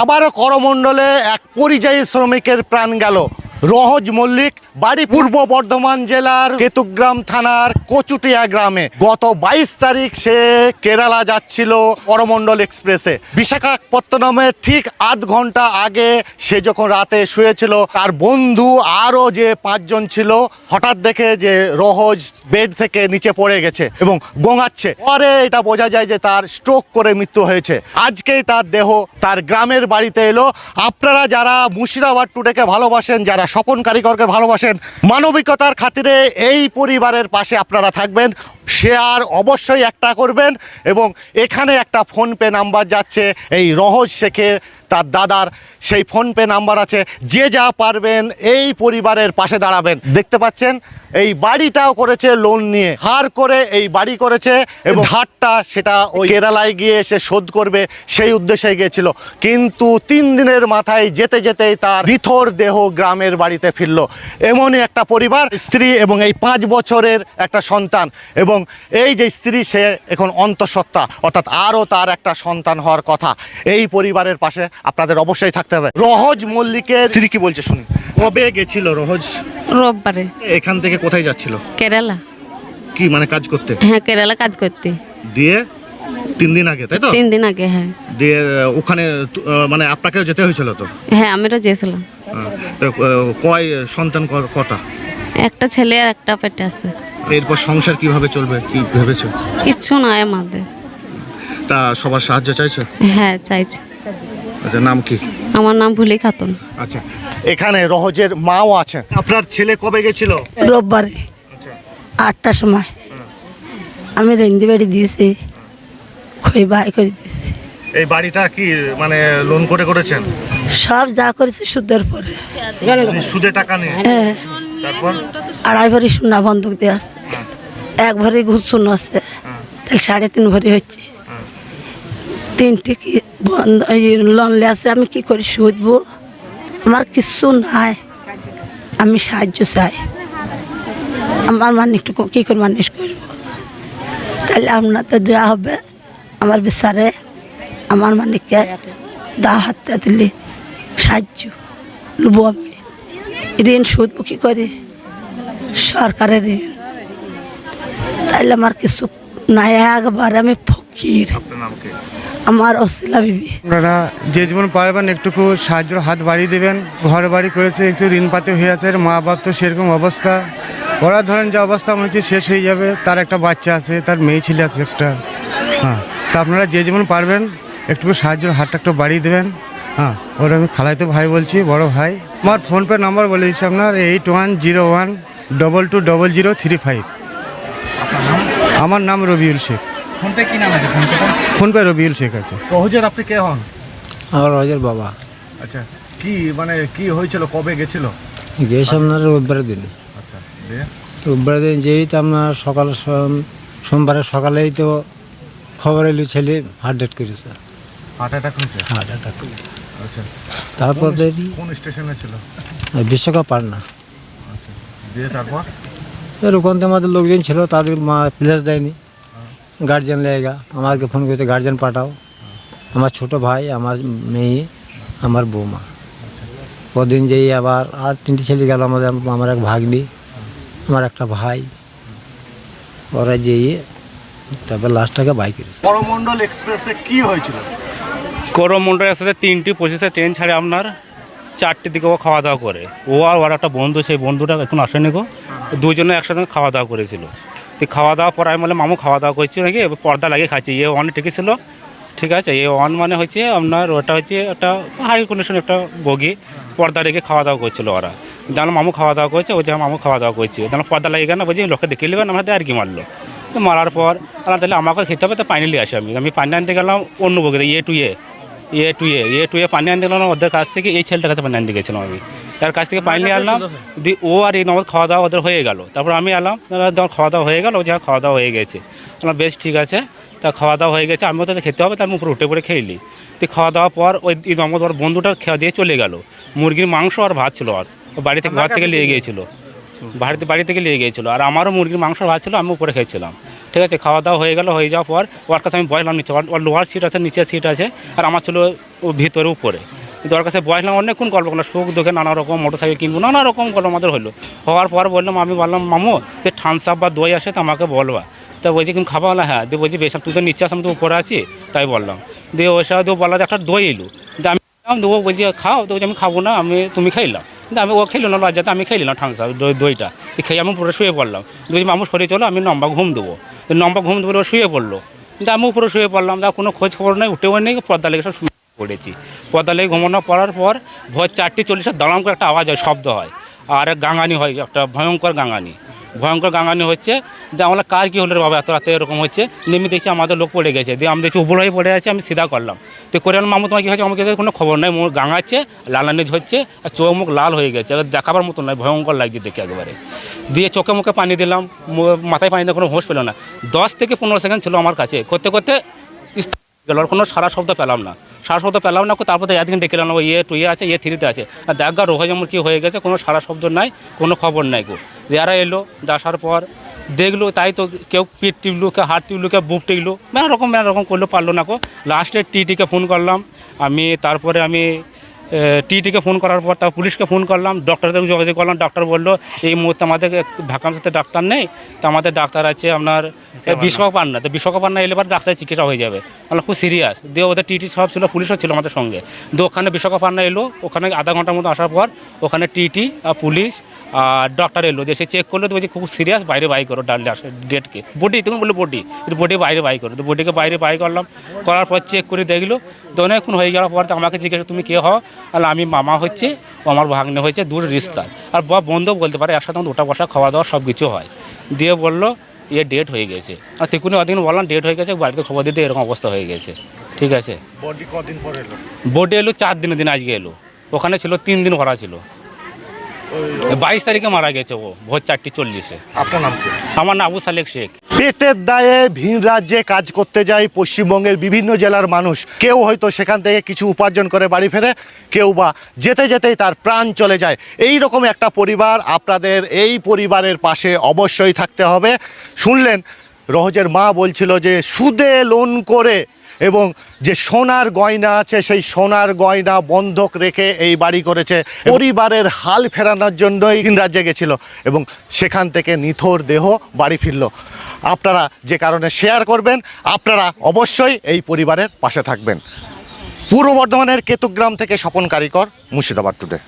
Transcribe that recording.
আবারও করমণ্ডলে এক পরিযায়ী শ্রমিকের প্রাণ গেল। রহজ মল্লিক, বাড়ি পূর্ব বর্ধমান জেলার কেতুগ্রাম থানার কচুটিয়া গ্রামে। গত বাইশ তারিখ সে কেরালা যাচ্ছিল করমণ্ডল এক্সপ্রেসে। বিশাখাপত্তনমের ঠিক আধ ঘণ্টা আগে সে যখন রাতে শুয়েছিল, তার বন্ধু আরও যে পাঁচজন ছিল, হঠাৎ দেখে যে রহজ বেড থেকে নিচে পড়ে গেছে এবং গোঙাচ্ছে। পরে এটা বোঝা যায় যে তার স্ট্রোক করে মৃত্যু হয়েছে। আজকেই তার দেহ তার গ্রামের বাড়িতে এলো। আপনারা যারা মুর্শিদাবাদ টুডেকে ভালোবাসেন, যারা স্বপন কারিগরকে ভালোবাসেন। মানবিকতার খাতিরে এই পরিবারের পাশে আপনারা থাকবেন। শেয়ার অবশ্যই একটা করবেন এবং এখানে একটা ফোনপে নাম্বার যাচ্ছে, এই রহজ শেখের তার দাদার সেই ফোনপে নাম্বার আছে, যে যা পারবেন এই পরিবারের পাশে দাঁড়াবেন। দেখতে পাচ্ছেন? এই বাড়িটাও করেছে লোন নিয়ে, হার করে এই বাড়ি করেছে এবং হারটা সেটা ওই কেরালায় গিয়ে সে শোধ করবে, সেই উদ্দেশ্যে গিয়েছিল। কিন্তু তিন দিনের মাথায় যেতে যেতেই তার বিথর দেহ গ্রামের বাড়িতে ফিরল। এমনই একটা পরিবার, স্ত্রী এবং এই পাঁচ বছরের একটা সন্তান এবং এই যে স্ত্রী সে এখন অন্তঃসত্ত্বা অর্থাৎ আরও তার একটা সন্তান হওয়ার কথা। এই পরিবারের পাশে আপনাদের অবশ্যই থাকতে হবে। রহজ মল্লিকের স্ত্রী কি বলছে শুনি। কবে গেছিল রহজ? রোববারে। এখান থেকে কোথায় যাচ্ছিল? কেরালা। কি মানে কাজ করতে? হ্যাঁ কেরালা কাজ করতে। দিয়ে তিন দিন আগে তাই তো? তিন দিন আগে হ্যাঁ। দিয়ে ওখানে তু- আহ, মানে আপনাকেও যেতে হয়েছিল তো? হ্যাঁ আমিও গিয়েছিলাম আহ, তো, আহ, কয় সন্তান ক- কটা? একটা ছেলে আর একটা পেটে আছে। এরপর সংসার কীভাবে চলবে কি ভেবেছো? কিচ্ছু নাই আমাদের। তা সবার সাহায্য চাইছো? হ্যাঁ চাইছি। আচ্ছা নাম কি? আমার নাম ভুলি খাতুন। আচ্ছা এখানে রহজের মাও আছে আপনার ছেলে কবে গেছিল? রোববারে। আচ্ছা। আটটার সময়। আমি রেন্দি বাড়ি দিয়েছি খই বাই করে দিয়েছি। এই বাড়িটা কি মানে লোন করে করেছেন? সব যা করেছি সুদের পরে। সুদে টাকা নিয়ে? হ্যাঁ। আড়াই ভরি সোনা বন্ধক দিয়ে আছে। এক ভরি ঘুষ শূন্য আছে। তাহলে সাড়ে তিন ভরি হচ্ছে। তিনটে কি বন্ধ লোন লে আছে আমি কি করি সুদবো আমার কিচ্ছু নাই। আমি সাহায্য চাই। আমার মানে একটু কী করে মানুষ করব? তাহলে আপনাদের দেওয়া হবে আমার বিচারে আমার মানিককে দা হাতে দিলে সাহায্য লুবো আমি। ঋণ সুদ কী করে? সরকারের ঋণ। তাইলে আমার কিছু নাই একবার আমি ফকির। আমার অশিলা বিবি। আপনারা যে যেমন পারবেন একটুকু সাহায্যের হাত বাড়িয়ে দেবেন। ঘর বাড়ি করেছে একটু ঋণ পাতে হয়ে আছে মা বাপ তো সেরকম অবস্থা। ওরা ধরেন যে অবস্থা মনে হচ্ছে শেষ হয়ে যাবে। তার একটা বাচ্চা আছে তার মেয়ে ছেলে আছে একটা। হ্যাঁ তা আপনারা যে যেমন পারবেন একটু সাহায্যের হাতটা একটু বাড়িয়ে দেবেন। হ্যাঁ ওর আমি খালাইতো ভাই বলছি বড় ভাই। আমার ফোনপে নাম্বার বলে দিচ্ছি আপনার eight one zero one double two double zero three five আমার নাম রবিউল শেখ। ফোনপে কি নাম আছে? ফোনপে ফোনপে রবিউল শেখ আছে। রহজের আপনি কে হন? আমার রজের বাবা। আচ্ছা কি মানে কি হয়েছিল? কবে গেছিল? গিয়েছে আপনার রোববারের দিন। আচ্ছা দিয়ে? রোববারের দিন যেই তো আপনার সকাল সোম- সোমবারের সকালেই তো খবর এলো ছেলে হার্ট ডেট করেছে। হার্ট অ্যাটাক হয়েছে? হার্ট অ্যাটাক আচ্ছা। তারপর কোন- স্টেশনে ছিল? বিশ্বকাপ পার দিয়ে তারপর? এর ওখান থেকে আমাদের লোকজন ছিল তাদের মা প্লেস দেয়নি। গার্জিয়ান লেগা আমাকে ফোন করতে গার্জিয়ান পাঠাও। আমার ছোট ভাই আমার মেয়ে আমার বৌমা। কদিন যেই আবার আর তিনটে ছেলে গেল আমাদের আমার এক ভাগ্নি আমার একটা ভাই। ওরা যেয়ে তারপর লাস্টটাকে বাইক করেছে। করমণ্ডল এক্সপ্রেসে কি হয়েছিল? করমন্ডলের সাথে তিনটি পঁচিশে ট্রেন ছাড়ে আপনার চারটির দিকে ও খাওয়া দাওয়া করে। ও আর ওর একটা বন্ধু, সেই বন্ধুটা এখন আসেনি গো। দুজনে একসাথে খাওয়া দাওয়া করেছিল। তো খাওয়া দাওয়া পরে আমি বললাম মামু খাওয়া দাওয়া করছি নাকি? পর্দা লাগিয়ে খাচ্ছি। এ ওয়ান ছিল। ঠিক আছে? এ ওয়ান মানে হচ্ছে আপনার, ওটা হচ্ছে একটা হাই কন্ডিশন একটা বগি। পর্দা রেখে খাওয়া দাওয়া করছিল ওরা। জানলাম মামু খাওয়া দাওয়া করছে, ও যে মামু খাওয়া দাওয়া করছে। জানলাম পর্দা লাগিয়ে কেন বলছি লোককে দেখে নেবেন আমাদের আর কি মারলো? মারার পর, আল্লাহ তাহলে আমাকে খেতে হবে, তো পানি নিয়ে আসি আমি। আমি আনতে গেলাম অন্য বগিতে A two A A two A A two A পানি আনতে গেলাম ওদের কাছ থেকে এই ছেলেটার কাছে পানি আনতে গেছিলাম আমি। তার কাছ থেকে পানি নিয়ে আনলাম দি ও আর এই নম্বর খাওয়া দাওয়া ওদের হয়ে গেল। তারপর আমি এলাম তোমার খাওয়া দাওয়া হয়ে গেল ও যে খাওয়া দাওয়া হয়ে গেছে। আমার বেশ ঠিক আছে। তা খাওয়া দাওয়া হয়ে গেছে আমিও তাদের খেতে হবে তার উপরে উঠে পড়ে খেয়ে নিই তো খাওয়া দাওয়ার পর ওই এই নগদ ওর বন্ধুটা খেয়া দিয়ে চলে গেল। মুরগির মাংস আর ভাত ছিল আর। ও বাড়ি থেকে ঘর থেকে নিয়ে গিয়েছিল। বাড়িতে বাড়ি থেকে নিয়ে গিয়েছিল। আর আমারও মুরগির মাংস ভাত ছিল আমি উপরে খেয়েছিলাম। ঠিক আছে, খাওয়া দাওয়া হয়ে গেল, হয়ে যাওয়ার পর ওর কাছে আমি বসলাম নিচে। ওর- লোহার সিট আছে, নিচের সিট আছে, আর আমার ছিল ও ভিতরে, উপরে। কিন্তু ওর কাছে বসলাম অনেকক্ষণ গল্প করলাম, সুখ দুঃখে নানা রকম মোটর সাইকেল কিনবো, নানা রকম গল্প আমাদের হলো। হওয়ার পর বললাম, আমি বললাম, মামু, যে থামস আপ বা দই আসে তো আমাকে বলবা। তা বলছি, কিন্তু খাবা না হ্যাঁ। দিয়ে বলছি, বেশ, তুই তো নিচে আমি তো উপরে আছি। তাই বললাম। দিয়ে ওই সাথে বললাম একটা দই এলো। দিয়ে আমি ও বলছি, খাও। তো বলছি, আমি খাব না, আমি, তুমি খাইলাম কিন্তু আমি, ও খেলো না, লজ্জাতে আমি খেয়ে নিলাম ঠান্সা দই, দইটা। খেয়ে আমি পুরো শুয়ে পড়লাম। বলছি, মামু শরীর চলো, আমি লম্বা ঘুম দেবো। লম্বা ঘুম ধরে শুয়ে পড়ল। কিন্তু আমি উপরে শুয়ে পড়লাম। তা কোনো খোঁজ খবর নেই, উঠেও নেই, পর্দা লেগে সব শুয়ে পড়েছি। পর্দা লেগে ঘুমানো পড়ার পর ভোর চারটে চল্লিশে দাঁড়াম করে একটা আওয়াজ হয়, শব্দ হয়। আর গাঙানি হয়, একটা ভয়ঙ্কর গাঙানি ভয়ঙ্কর গাঙানি হচ্ছে, যে আমরা কার কি হলো বাবা এত রাতে এরকম হচ্ছে। নেমে দেখছি আমাদের লোক পড়ে গেছে। দিয়ে আমি দেখছি উপর হয়ে পড়ে আছে, আমি সিধা করলাম। তো করে মামু তোমার কি হয়েছে? আমাকে কোনো খবর নাই মোর গাঙাচ্ছে লালানি হচ্ছে, আর চোখ মুখ লাল হয়ে গেছে। দেখাবার মতো নয় ভয়ঙ্কর লাগছে দেখে একেবারে। দিয়ে চোখে মুখে পানি দিলাম মাথায় পানি দিয়ে কোনো হোশ পেল না। দশ থেকে পনেরো সেকেন্ড ছিল আমার কাছে। করতে করতে গেল কোনো সারা শব্দ পেলাম না। সারা শব্দ পেলাম না, তারপর তো একদিন ডেকে এলাম ইয়ে টু ইয়ে আছে ইয়ে থ্রিতে আছে। আর দেখ রোহ যেমন কী হয়ে গেছে, কোনো সারা শব্দ নাই, কোনো খবর নাই গো। যারা এলো, আসার পর দেখল, তাই তো কেউ পিঠ টিপলো, কেউ হাত টিপলো, কেউ বুক টিপলো নানা রকম রকম করল, পারল না কো লাস্টে টিটিকে ফোন করলাম, আমি তারপরে আমি টিটিকে ফোন করার পর তার পুলিশকে ফোন করলাম ডক্টরদের যোগাযোগ করলাম ডক্টর বলল এই মুহূর্তে আমাদের ভ্যাকান্সিতে ডাক্তার নেই তো আমাদের ডাক্তার আছে আপনার বিশ্বকাপান্না তো বিশ্বকাপান্না এলে পর ডাক্তারের চিকিৎসা হয়ে যাবে। আমরা খুব সিরিয়াস দিয়ে ওদের টিটি সব ছিল পুলিশও ছিল আমাদের সঙ্গে। দিয়ে ওখানে বিশ্বকাপান্না এলো ওখানে আধা ঘণ্টার মতো আসার পর ওখানে টিটি আর পুলিশ ডক্টর এলো যে সে চেক করল তো বলছে খুব সিরিয়াস বাইরে বাই করো ডেটকে বডি তুমি বলল বডি কিন্তু বডি বাইরে বাই করো। তো বডিকে বাইরে বাই করলাম করার পর চেক করে দেখল তো অনেকক্ষণ হয়ে যাওয়ার পর তো আমাকে জিজ্ঞেস তুমি কে হও? আর আমি মামা হচ্ছে ও আমার ভাগ্নে হয়েছে দূর রিস্তা। আর বা বন্ধু বলতে পারে একসাথে আমাদের ওটা বসা খাওয়া দাওয়া সব কিছু হয়। দিয়ে বলল ইয়ে ডেট হয়ে গেছে। আর তিকুনি ওদিন বললাম ডেট হয়ে গেছে বাড়িতে খবর দিতে এরকম অবস্থা হয়ে গেছে। ঠিক আছে? বডি কদিন পরে এলো? বোর্ডে এলো চার দিনের দিন আজকে এলো। ওখানে ছিল তিন দিন ভরা ছিল। বাইশ তারিখে মারা গেছে ও ভোর চারটি চল্লিশে। আপনার নাম কি? আমার নাম আবু সালেক শেখ। পেটের দায়ে ভিন রাজ্যে কাজ করতে যায় পশ্চিমবঙ্গের বিভিন্ন জেলার মানুষ। কেউ হয়তো সেখান থেকে কিছু উপার্জন করে বাড়ি ফেরে কেউ বা যেতে যেতেই তার প্রাণ চলে যায়। এই রকম একটা পরিবার আপনাদের এই পরিবারের পাশে অবশ্যই থাকতে হবে। শুনলেন রহজের মা বলছিল যে সুদে লোন করে এবং যে সোনার গয়না আছে সেই সোনার গয়না বন্ধক রেখে এই বাড়ি করেছে। পরিবারের হাল ফেরানোর জন্যই রাজ্যে গেছিল এবং সেখান থেকে নিথর দেহ বাড়ি ফিরল। আপনারা যে কারণে শেয়ার করবেন আপনারা অবশ্যই এই পরিবারের পাশে থাকবেন। পূর্ব বর্ধমানের কেতুগ্রাম থেকে স্বপন কারিকর মুর্শিদাবাদ টুডে